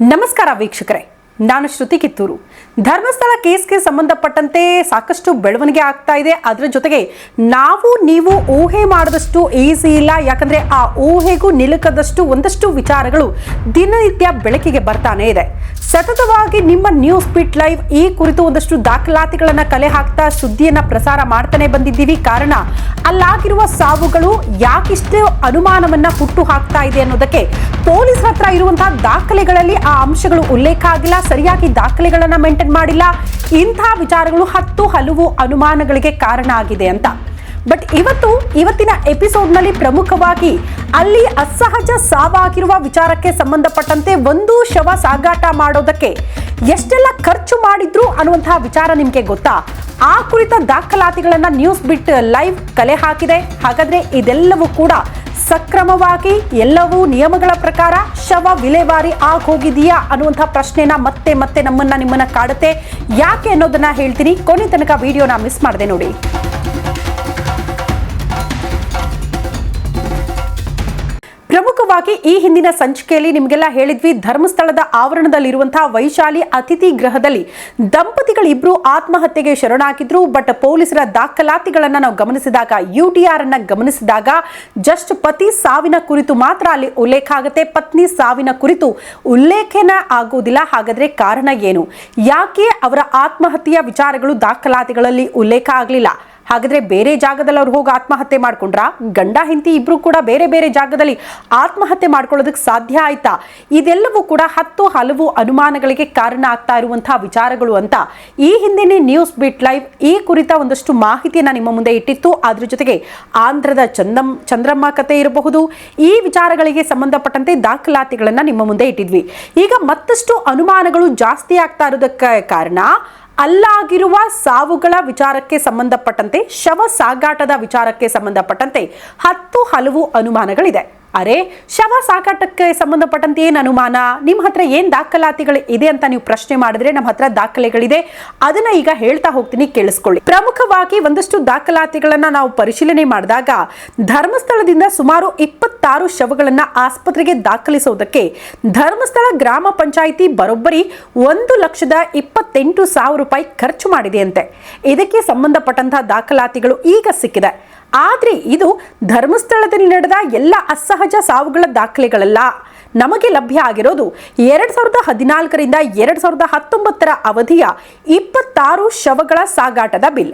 ನಮಸ್ಕಾರ ವೀಕ್ಷಕರೇ. ನಾನು ಶ್ರುತಿ ಕಿತ್ತೂರು. ಧರ್ಮಸ್ಥಳ ಕೇಸ್ಗೆ ಸಂಬಂಧಪಟ್ಟಂತೆ ಸಾಕಷ್ಟು ಬೆಳವಣಿಗೆ ಆಗ್ತಾ ಇದೆ. ಅದರ ಜೊತೆಗೆ ನಾವು ನೀವು ಊಹೆ ಮಾಡಿದಷ್ಟು ಈಸಿ ಇಲ್ಲ. ಯಾಕಂದ್ರೆ ಆ ಊಹೆಗೂ ನಿಲುಕದಷ್ಟು ಒಂದಷ್ಟು ವಿಚಾರಗಳು ದಿನನಿತ್ಯ ಬೆಳಕಿಗೆ ಬರ್ತಾನೆ ಇದೆ. ಸತತವಾಗಿ ನಿಮ್ಮ ನ್ಯೂಸ್ ಪಿಟ್ ಲೈವ್ ಈ ಕುರಿತು ಒಂದಷ್ಟು ದಾಖಲಾತಿಗಳನ್ನ ಕಲೆ ಹಾಕ್ತಾ ಸುದ್ದಿಯನ್ನ ಪ್ರಸಾರ ಮಾಡ್ತಾನೆ ಬಂದಿದ್ದೀವಿ. ಕಾರಣ, ಅಲ್ಲಾಗಿರುವ ಸಾವುಗಳು ಯಾಕಿಷ್ಟು ಅನುಮಾನವನ್ನ ಹುಟ್ಟು ಹಾಕ್ತಾ ಇದೆ ಅನ್ನೋದಕ್ಕೆ ಪೊಲೀಸ್ ಹತ್ರ ಇರುವಂತಹ ದಾಖಲೆಗಳಲ್ಲಿ ಆ ಅಂಶಗಳು ಉಲ್ಲೇಖ ಆಗಿಲ್ಲ. ಸರಿಯಾಗಿ ದಾಖಲೆಗಳನ್ನ ಮೇಂಟೈನ್ ಮಾಡಿಲ್ಲ. ಇಂಥ ವಿಚಾರಗಳು ಹತ್ತು ಹಲವು ಅನುಮಾನಗಳಿಗೆ ಕಾರಣ ಆಗಿದೆ ಅಂತ. ಬಟ್ ಇವತ್ತು, ಇವತ್ತಿನ ಎಪಿಸೋಡ್ನಲ್ಲಿ ಪ್ರಮುಖವಾಗಿ ಅಲ್ಲಿ ಅಸಹಜ ಸಾವಾಗಿರುವ ವಿಚಾರಕ್ಕೆ ಸಂಬಂಧಪಟ್ಟಂತೆ ಒಂದು ಶವ ಸಾಗಾಟ ಮಾಡೋದಕ್ಕೆ ಎಷ್ಟೆಲ್ಲ ಖರ್ಚು ಮಾಡಿದ್ರು ಅನ್ನುವಂತಹ ವಿಚಾರ ನಿಮಗೆ ಗೊತ್ತಾ? ಆ ಕುರಿತ ದಾಖಲಾತಿಗಳನ್ನ ನ್ಯೂಸ್ ಬಿಟ್ ಲೈವ್ ಕಲೆ ಹಾಕಿದೆ. ಹಾಗಾದ್ರೆ ಇದೆಲ್ಲವೂ ಕೂಡ ಸಕ್ರಮವಾಗಿ ಎಲ್ಲವೂ ನಿಯಮಗಳ ಪ್ರಕಾರ ಶವ ವಿಲೇವಾರಿ ಆಗೋಗಿದೆಯಾ ಅನ್ನುವಂಥ ಪ್ರಶ್ನೆನ ಮತ್ತೆ ಮತ್ತೆ ನಮ್ಮನ್ನ ನಿಮ್ಮನ್ನ ಕಾಡುತ್ತೆ. ಯಾಕೆ ಅನ್ನೋದನ್ನ ಹೇಳ್ತೀನಿ. ಕೊನೆ ತನಕ ವಿಡಿಯೋನ ಮಿಸ್ ಮಾಡದೆ ನೋಡಿ. ಪ್ರಮುಖವಾಗಿ ಈ ಹಿಂದಿನ ಸಂಚಿಕೆಯಲ್ಲಿ ನಿಮಗೆಲ್ಲ ಹೇಳಿದ್ವಿ, ಧರ್ಮಸ್ಥಳದ ಆವರಣದಲ್ಲಿರುವಂತಹ ವೈಶಾಲಿ ಅತಿಥಿ ಗೃಹದಲ್ಲಿ ದಂಪತಿಗಳಿಬ್ರು ಆತ್ಮಹತ್ಯೆಗೆ ಶರಣಾಗಿದ್ರು. ಬಟ್ ಪೊಲೀಸರ ದಾಖಲಾತಿಗಳನ್ನ ನಾವು ಗಮನಿಸಿದಾಗ, ಯು ಟಿ ಆರ್ ಅನ್ನ ಗಮನಿಸಿದಾಗ ಜಸ್ಟ್ ಪತಿ ಸಾವಿನ ಕುರಿತು ಮಾತ್ರ ಅಲ್ಲಿ ಉಲ್ಲೇಖ ಆಗುತ್ತೆ. ಪತ್ನಿ ಸಾವಿನ ಕುರಿತು ಉಲ್ಲೇಖನ ಆಗುವುದಿಲ್ಲ. ಹಾಗಾದ್ರೆ ಕಾರಣ ಏನು? ಯಾಕೆ ಅವರ ಆತ್ಮಹತ್ಯೆಯ ವಿಚಾರಗಳು, ದಾಖಲಾತಿಗಳಲ್ಲಿ ಉಲ್ಲೇಖ ಆಗಲಿಲ್ಲ? ಹಾಗಾದ್ರೆ ಬೇರೆ ಜಾಗದಲ್ಲಿ ಅವ್ರು ಹೋಗಿ ಆತ್ಮಹತ್ಯೆ ಮಾಡ್ಕೊಂಡ್ರ? ಗಂಡ, ಹೆಂಡತಿ ಇಬ್ರು ಕೂಡ ಬೇರೆ ಬೇರೆ ಜಾಗದಲ್ಲಿ ಆತ್ಮಹತ್ಯೆ ಮಾಡ್ಕೊಳ್ಳೋದಕ್ಕೆ ಸಾಧ್ಯ ಆಯ್ತಾ? ಇದೆಲ್ಲವೂ ಕೂಡ ಹತ್ತು ಹಲವು ಅನುಮಾನಗಳಿಗೆ ಕಾರಣ ಆಗ್ತಾ ಇರುವಂತಹ ವಿಚಾರಗಳು ಅಂತ ಈ ಹಿಂದಿನ ನ್ಯೂಸ್ ಬಿಟ್ ಲೈವ್ ಈ ಕುರಿತ ಒಂದಷ್ಟು ಮಾಹಿತಿಯನ್ನ ನಿಮ್ಮ ಮುಂದೆ ಇಟ್ಟಿತ್ತು. ಅದ್ರ ಜೊತೆಗೆ ಆಂಧ್ರದ ಚಂದಂ ಚಂದ್ರಮ್ಮ ಕತೆ ಇರಬಹುದು. ಈ ವಿಚಾರಗಳಿಗೆ ಸಂಬಂಧಪಟ್ಟಂತೆ ದಾಖಲಾತಿಗಳನ್ನ ನಿಮ್ಮ ಮುಂದೆ ಇಟ್ಟಿದ್ವಿ. ಈಗ ಮತ್ತಷ್ಟು ಅನುಮಾನಗಳು ಜಾಸ್ತಿ ಆಗ್ತಾ ಇರೋದಕ್ಕೆ ಕಾರಣ ಅಲ್ಲಾಗಿರುವ ಸಾವುಗಳ ವಿಚಾರಕ್ಕೆ ಸಂಬಂಧಪಟ್ಟಂತೆ ಶವ ಸಾಗಾಟದ ವಿಚಾರಕ್ಕೆ ಸಂಬಂಧಪಟ್ಟಂತೆ ಹತ್ತು ಹಲವು ಅನುಮಾನಗಳಿದೆ. ಅರೆ, ಶವ ಸಾಕಾಟಕ್ಕೆ ಸಂಬಂಧಪಟ್ಟಂತೆ ಏನು ಅನುಮಾನ. ನಿಮ್ಮ ಹತ್ರ ಏನು ದಾಖಲಾತಿಗಳು ಇದೆ ಅಂತ ನೀವು ಪ್ರಶ್ನೆ ಮಾಡಿದ್ರೆ ನಮ್ಮ ಹತ್ರ ದಾಖಲೆಗಳಿದೆ. ಅದನ್ನ ಈಗ ಹೇಳ್ತಾ ಹೋಗ್ತೀನಿ, ಕೇಳಿಸ್ಕೊಳ್ಳಿ. ಪ್ರಮುಖವಾಗಿ ಒಂದಷ್ಟು ದಾಖಲಾತಿಗಳನ್ನ ನಾವು ಪರಿಶೀಲನೆ ಮಾಡಿದಾಗ, ಧರ್ಮಸ್ಥಳದಿಂದ ಸುಮಾರು ಇಪ್ಪತ್ತಾರು ಶವಗಳನ್ನ ಆಸ್ಪತ್ರೆಗೆ ದಾಖಲಿಸುವುದಕ್ಕೆ ಧರ್ಮಸ್ಥಳ ಗ್ರಾಮ ಪಂಚಾಯಿತಿ ಬರೋಬ್ಬರಿ ಒಂದು ಲಕ್ಷದ ಇಪ್ಪತ್ತೆಂಟು ಸಾವಿರ ರೂಪಾಯಿ ಖರ್ಚು ಮಾಡಿದೆಯಂತೆ ಇದಕ್ಕೆ ಸಂಬಂಧಪಟ್ಟಂತಹ ದಾಖಲಾತಿಗಳು ಈಗ ಸಿಕ್ಕಿದೆ. ಆದ್ರೆ ಇದು ಧರ್ಮಸ್ಥಳದಲ್ಲಿ ನಡೆದ ಎಲ್ಲ ಅಸಹಜ ಸಾವುಗಳ ದಾಖಲೆಗಳಲ್ಲ. ನಮಗೆ ಲಭ್ಯ ಆಗಿರೋದು ಎರಡು ಸಾವಿರದ ಹದಿನಾಲ್ಕರಿಂದ ಎರಡು ಸಾವಿರದ ಹತ್ತೊಂಬತ್ತರ ಅವಧಿಯ ಇಪ್ಪತ್ತಾರು ಶವಗಳ ಸಾಗಾಟದ ಬಿಲ್.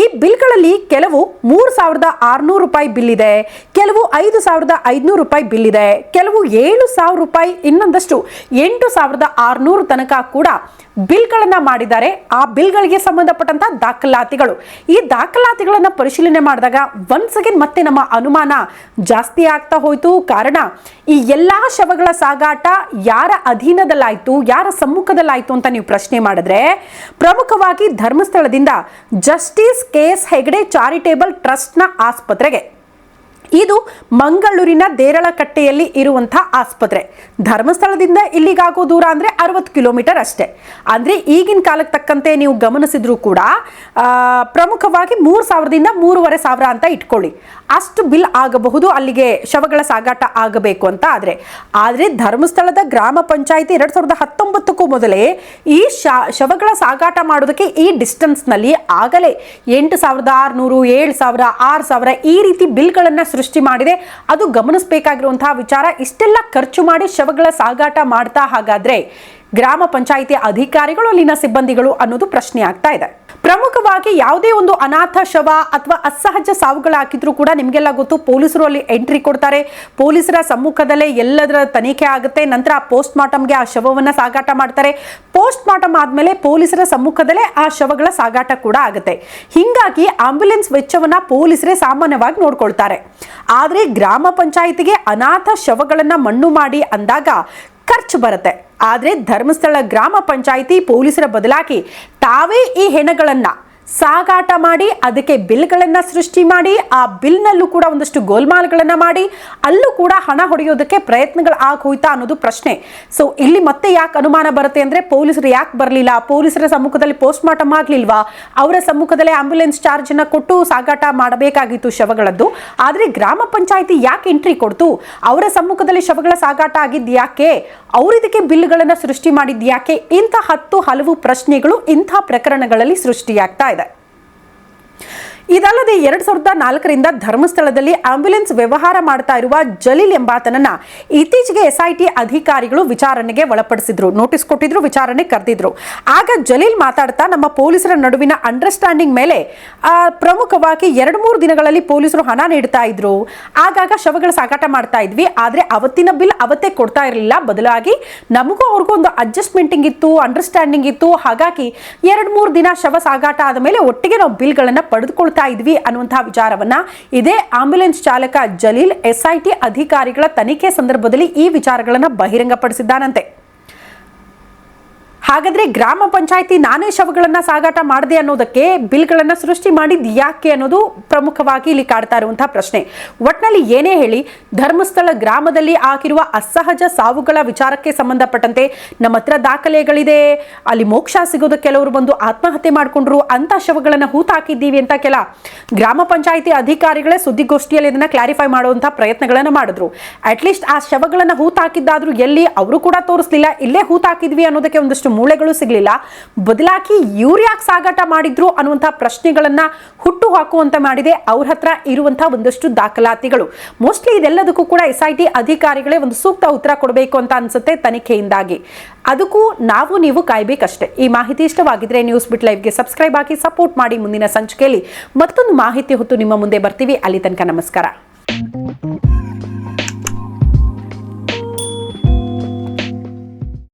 ಈ ಬಿಲ್ಗಳಲ್ಲಿ ಕೆಲವು ಮೂರು ಸಾವಿರದ ಆರುನೂರು ರೂಪಾಯಿ ಬಿಲ್ ಇದೆ, ಕೆಲವು ಐದು ಸಾವಿರದ ಐದುನೂರು ರೂಪಾಯಿ ಬಿಲ್ ಇದೆ, ಕೆಲವು ಏಳು ಸಾವಿರ ರೂಪಾಯಿ ಇನ್ನೊಂದಷ್ಟು ಎಂಟು ಸಾವಿರದ ಆರುನೂರು ತನಕ ಕೂಡ ಬಿಲ್ಗಳನ್ನು ಮಾಡಿದ್ದಾರೆ. ಆ ಬಿಲ್ಗಳಿಗೆ ಸಂಬಂಧಪಟ್ಟಂತ ದಾಖಲಾತಿಗಳು. ಈ ದಾಖಲಾತಿಗಳನ್ನು ಪರಿಶೀಲನೆ ಮಾಡಿದಾಗ ಒನ್ಸ್ ಅಗೇನ್ ಮತ್ತೆ ನಮ್ಮ ಅನುಮಾನ ಜಾಸ್ತಿ ಆಗ್ತಾ ಹೋಯ್ತು. ಕಾರಣ, ಈ ಎಲ್ಲಾ ಶವಗಳ ಸಾಗಾಟ ಯಾರ ಅಧೀನದಲ್ಲಾಯ್ತು, ಯಾರ ಸಮ್ಮುಖದಲ್ಲಾಯ್ತು ಅಂತ ನೀವು ಪ್ರಶ್ನೆ ಮಾಡಿದ್ರೆ, ಪ್ರಮುಖವಾಗಿ ಧರ್ಮಸ್ಥಳದಿಂದ justice K S Hegde charitable ಟ್ರಸ್ಟ್ನ ಆಸ್ಪತ್ರೆಗೆ. ಇದು ಮಂಗಳೂರಿನ ದೇರಳಕಟ್ಟೆಯಲ್ಲಿ ಇರುವಂತಹ ಆಸ್ಪತ್ರೆ. ಧರ್ಮಸ್ಥಳದಿಂದ ಇಲ್ಲಿಗಾಗೋ ದೂರ ಅಂದ್ರೆ ಅರವತ್ತು ಕಿಲೋಮೀಟರ್ ಅಷ್ಟೇ. ಅಂದ್ರೆ ಈಗಿನ ಕಾಲಕ್ಕೆ ತಕ್ಕಂತೆ ನೀವು ಗಮನಿಸಿದ್ರೂ ಕೂಡ ಪ್ರಮುಖವಾಗಿ ಮೂರು ಸಾವಿರದಿಂದ ಮೂರುವರೆ ಸಾವಿರ ಅಂತ ಇಟ್ಕೊಳ್ಳಿ. ಅಷ್ಟು ಬಿಲ್ ಆಗಬಹುದು, ಅಲ್ಲಿಗೆ ಶವಗಳ ಸಾಗಾಟ ಆಗಬೇಕು ಅಂತ ಆದ್ರೆ. ಆದ್ರೆ ಧರ್ಮಸ್ಥಳದ ಗ್ರಾಮ ಪಂಚಾಯಿತಿ ಎರಡ್ ಸಾವಿರದ ಹತ್ತೊಂಬತ್ತಕ್ಕೂ ಮೊದಲೇ ಈ ಶವಗಳ ಸಾಗಾಟ ಮಾಡೋದಕ್ಕೆ ಈ ಡಿಸ್ಟೆನ್ಸ್ನಲ್ಲಿ ಆಗಲೇ ಎಂಟು ಸಾವಿರದ ಆರುನೂರು, ಏಳು ಸಾವಿರ, ಆರು ಸಾವಿರ ಈ ರೀತಿ ಬಿಲ್ಗಳನ್ನ ಸೃಷ್ಟಿ ಮಾಡಿದೆ. ಅದು ಗಮನಿಸಬೇಕಾಗಿರುವಂತಹ ವಿಚಾರ, ಇಷ್ಟೆಲ್ಲ ಖರ್ಚು ಮಾಡಿ ಶವಗಳ ಸಾಗಾಟ ಮಾಡ್ತಾ ಹಾಗಾದ್ರೆ ಗ್ರಾಮ ಪಂಚಾಯಿತಿ ಅಧಿಕಾರಿಗಳು, ಅಲ್ಲಿನ ಸಿಬ್ಬಂದಿಗಳು ಅನ್ನೋದು ಪ್ರಶ್ನೆ ಆಗ್ತಾ ಇದೆ. ಪ್ರಮುಖವಾಗಿ ಯಾವುದೇ ಒಂದು ಅನಾಥ ಶವ ಅಥವಾ ಅಸಹಜ ಸಾವುಗಳಾಗಿದ್ರು ಕೂಡ ನಿಮಗೆಲ್ಲ ಗೊತ್ತು, ಪೊಲೀಸರು ಅಲ್ಲಿ ಎಂಟ್ರಿ ಕೊಡ್ತಾರೆ. ಪೊಲೀಸರ ಸಮ್ಮುಖದಲ್ಲೇ ಎಲ್ಲದರ ತನಿಖೆ ಆಗುತ್ತೆ. ನಂತರ ಆ ಪೋಸ್ಟ್ ಮಾರ್ಟಮ್ಗೆ ಆ ಶವವನ್ನ ಸಾಗಾಟ ಮಾಡ್ತಾರೆ. ಪೋಸ್ಟ್ ಮಾರ್ಟಮ್ ಆದಮೇಲೆ ಪೊಲೀಸರ ಸಮ್ಮುಖದಲ್ಲೇ ಆ ಶವಗಳ ಸಾಗಾಟ ಕೂಡ ಆಗುತ್ತೆ. ಹಿಂಗಾಗಿ ಆಂಬ್ಯುಲೆನ್ಸ್ ವೆಚ್ಚವನ್ನ ಪೊಲೀಸರೇ ಸಾಮಾನ್ಯವಾಗಿ ನೋಡ್ಕೊಳ್ತಾರೆ. ಆದರೆ ಗ್ರಾಮ ಪಂಚಾಯಿತಿಗೆ ಅನಾಥ ಶವಗಳನ್ನ ಮಣ್ಣು ಮಾಡಿ ಅಂದಾಗ ಖರ್ಚು ಬರುತ್ತೆ. ಆದ್ರೆ ಧರ್ಮಸ್ಥಳ ಗ್ರಾಮ ಪಂಚಾಯಿತಿ ಪೊಲೀಸರ ಬದಲಾಗಿ ತಾವೇ ಈ ಹೆಣಗಳನ್ನ ಸಾಗಾಟ ಮಾಡಿ, ಅದಕ್ಕೆ ಬಿಲ್ಗಳನ್ನು ಸೃಷ್ಟಿ ಮಾಡಿ, ಆ ಬಿಲ್ನಲ್ಲೂ ಕೂಡ ಒಂದಷ್ಟು ಗೋಲ್ಮಾಲ್ಗಳನ್ನು ಮಾಡಿ, ಅಲ್ಲೂ ಕೂಡ ಹಣ ಹೊಡೆಯೋದಕ್ಕೆ ಪ್ರಯತ್ನಗಳು ಆಗೋಯ್ತಾ ಅನ್ನೋದು ಪ್ರಶ್ನೆ. ಸೊ ಇಲ್ಲಿ ಮತ್ತೆ ಯಾಕೆ ಅನುಮಾನ ಬರುತ್ತೆ ಅಂದ್ರೆ, ಪೊಲೀಸರು ಯಾಕೆ ಬರಲಿಲ್ಲ? ಪೊಲೀಸರ ಸಮ್ಮುಖದಲ್ಲಿ ಪೋಸ್ಟ್ ಮಾರ್ಟಮ್ ಆಗಲಿಲ್ವಾ? ಅವರ ಸಮ್ಮುಖದಲ್ಲಿ ಆಂಬ್ಯುಲೆನ್ಸ್ ಚಾರ್ಜ್ನ ಕೊಟ್ಟು ಸಾಗಾಟ ಮಾಡಬೇಕಾಗಿತ್ತು ಶವಗಳದ್ದು. ಆದರೆ ಗ್ರಾಮ ಪಂಚಾಯಿತಿ ಯಾಕೆ ಎಂಟ್ರಿ ಕೊಡ್ತು? ಅವರ ಸಮ್ಮುಖದಲ್ಲಿ ಶವಗಳ ಸಾಗಾಟ ಆಗಿದ್ದು ಯಾಕೆ? ಅವರಿದಕ್ಕೆ ಬಿಲ್ಗಳನ್ನ ಸೃಷ್ಟಿ ಮಾಡಿದ್ಯಾಕೆ ಇಂಥ ಹತ್ತು ಹಲವು ಪ್ರಶ್ನೆಗಳು ಇಂಥ ಪ್ರಕರಣಗಳಲ್ಲಿ ಸೃಷ್ಟಿಯಾಗ್ತಾ ಇದೆ. ಇದಲ್ಲದೆ ಎರಡ್ ಸಾವಿರದ ನಾಲ್ಕರಿಂದ ಧರ್ಮಸ್ಥಳದಲ್ಲಿ ಆಂಬ್ಯುಲೆನ್ಸ್ ವ್ಯವಹಾರ ಮಾಡ್ತಾ ಇರುವ ಜಲೀಲ್ ಎಂಬಾತನನ್ನ ಇತ್ತೀಚೆಗೆ ಎಸ್ಐಟಿ ಅಧಿಕಾರಿಗಳು ವಿಚಾರಣೆಗೆ ಒಳಪಡಿಸಿದ್ರು. ನೋಟಿಸ್ ಕೊಟ್ಟಿದ್ರು, ವಿಚಾರಣೆ ಕರೆದಿದ್ರು. ಆಗ ಜಲೀಲ್ ಮಾತಾಡ್ತಾ ನಮ್ಮ ಪೊಲೀಸರ ನಡುವಿನ ಅಂಡರ್ಸ್ಟ್ಯಾಂಡಿಂಗ್ ಮೇಲೆ ಪ್ರಮುಖವಾಗಿ ಎರಡು ಮೂರು ದಿನಗಳಲ್ಲಿ ಪೊಲೀಸರು ಹಣ ನೀಡ್ತಾ ಇದ್ರು. ಆಗಾಗ ಶವಗಳ ಸಾಗಾಟ ಮಾಡ್ತಾ ಇದ್ವಿ. ಆದ್ರೆ ಅವತ್ತಿನ ಬಿಲ್ ಅವತ್ತೇ ಕೊಡ್ತಾ ಇರಲಿಲ್ಲ. ಬದಲಾಗಿ ನಮಗೂ ಅವ್ರಿಗೂ ಒಂದು ಅಡ್ಜಸ್ಟ್ಮೆಂಟಿಂಗ್ ಇತ್ತು ಅಂಡರ್ಸ್ಟ್ಯಾಂಡಿಂಗ್ ಇತ್ತು. ಹಾಗಾಗಿ ಎರಡು ಮೂರು ದಿನ ಶವ ಸಾಗಾಟ ಆದ ಮೇಲೆ ಒಟ್ಟಿಗೆ ನಾವು ಬಿಲ್ಗಳನ್ನು ಪಡೆದುಕೊಳ್ತಾ ಇದ್ವಿ ಅನ್ನುವಂತಹ ವಿಚಾರವನ್ನ ಇದೇ ಆಂಬ್ಯುಲೆನ್ಸ್ ಚಾಲಕ ಜಲೀಲ್ ಎಸ್ಐಟಿ ಅಧಿಕಾರಿಗಳ ತನಿಖೆ ಸಂದರ್ಭದಲ್ಲಿ ಈ ವಿಚಾರಗಳನ್ನ ಬಹಿರಂಗಪಡಿಸಿದ್ದಾನಂತೆ. ಹಾಗಾದ್ರೆ ಗ್ರಾಮ ಪಂಚಾಯಿತಿ ನಾನೇ ಶವಗಳನ್ನ ಸಾಗಾಟ ಮಾಡಿದೆ ಅನ್ನೋದಕ್ಕೆ ಬಿಲ್ಗಳನ್ನ ಸೃಷ್ಟಿ ಮಾಡಿದ ಯಾಕೆ ಅನ್ನೋದು ಪ್ರಮುಖವಾಗಿ ಇಲ್ಲಿ ಕಾಡ್ತಾ ಇರುವಂತಹ ಪ್ರಶ್ನೆ. ಒಟ್ನಲ್ಲಿ ಏನೇ ಹೇಳಿ, ಧರ್ಮಸ್ಥಳ ಗ್ರಾಮದಲ್ಲಿ ಆಗಿರುವ ಅಸಹಜ ಸಾವುಗಳ ವಿಚಾರಕ್ಕೆ ಸಂಬಂಧಪಟ್ಟಂತೆ ನಮ್ಮ ಹತ್ರ ದಾಖಲೆಗಳಿದೆ. ಅಲ್ಲಿ ಮೋಕ್ಷ ಸಿಗೋದಕ್ಕೆ ಕೆಲವರು ಬಂದು ಆತ್ಮಹತ್ಯೆ ಮಾಡಿಕೊಂಡ್ರು ಅಂತ ಶವಗಳನ್ನ ಹೂತಾಕಿದ್ದೀವಿ ಅಂತ ಕೆಲ ಗ್ರಾಮ ಪಂಚಾಯಿತಿ ಅಧಿಕಾರಿಗಳೇ ಸುದ್ದಿಗೋಷ್ಠಿಯಲ್ಲಿ ಇದನ್ನ ಕ್ಲಾರಿಫೈ ಮಾಡುವಂತಹ ಪ್ರಯತ್ನಗಳನ್ನ ಮಾಡಿದ್ರು. ಅಟ್ಲೀಸ್ಟ್ ಆ ಶವಗಳನ್ನ ಹೂತಾಕಿದ್ದಾದ್ರೂ ಎಲ್ಲಿ ಅವರು ಕೂಡ ತೋರಿಸ್ಲಿಲ್ಲ, ಇಲ್ಲೇ ಹೂತಾಕಿದ್ವಿ ಅನ್ನೋದಕ್ಕೆ ಒಂದಷ್ಟು ಮೂಳೆಗಳು ಸಿಗಲಿಲ್ಲ. ಬದಲಾಗಿ ಇವ್ರು ಸಾಗಾಟ ಮಾಡಿದ್ರು ಅನ್ನುವಂಥ ಪ್ರಶ್ನೆಗಳನ್ನ ಹುಟ್ಟು ಹಾಕುವಂತ ಮಾಡಿದೆ ಅವ್ರ ಹತ್ರ ಇರುವಂತಹ ಒಂದಷ್ಟು ದಾಖಲಾತಿಗಳು. ಮೋಸ್ಟ್ಲಿ ಇದೆಲ್ಲದಕ್ಕೂ ಕೂಡ ಎಸ್ ಐ ಟಿ ಅಧಿಕಾರಿಗಳೇ ಒಂದು ಸೂಕ್ತ ಉತ್ತರ ಕೊಡಬೇಕು ಅಂತ ಅನ್ಸುತ್ತೆ ತನಿಖೆಯಿಂದಾಗಿ. ಅದಕ್ಕೂ ನಾವು ನೀವು ಕಾಯ್ಬೇಕಷ್ಟೇ. ಈ ಮಾಹಿತಿ ಇಷ್ಟವಾಗಿದ್ರೆ ನ್ಯೂಸ್ ಬಿಟ್ ಲೈವ್ಗೆ ಸಬ್ಸ್ಕ್ರೈಬ್ ಆಗಿ ಸಪೋರ್ಟ್ ಮಾಡಿ ಮುಂದಿನ ಸಂಚಿಕೆಯಲ್ಲಿ ಮತ್ತೊಂದು ಮಾಹಿತಿ ಹೊತ್ತು ನಿಮ್ಮ ಮುಂದೆ ಬರ್ತೀವಿ. ಅಲ್ಲಿ ತನಕ ನಮಸ್ಕಾರ.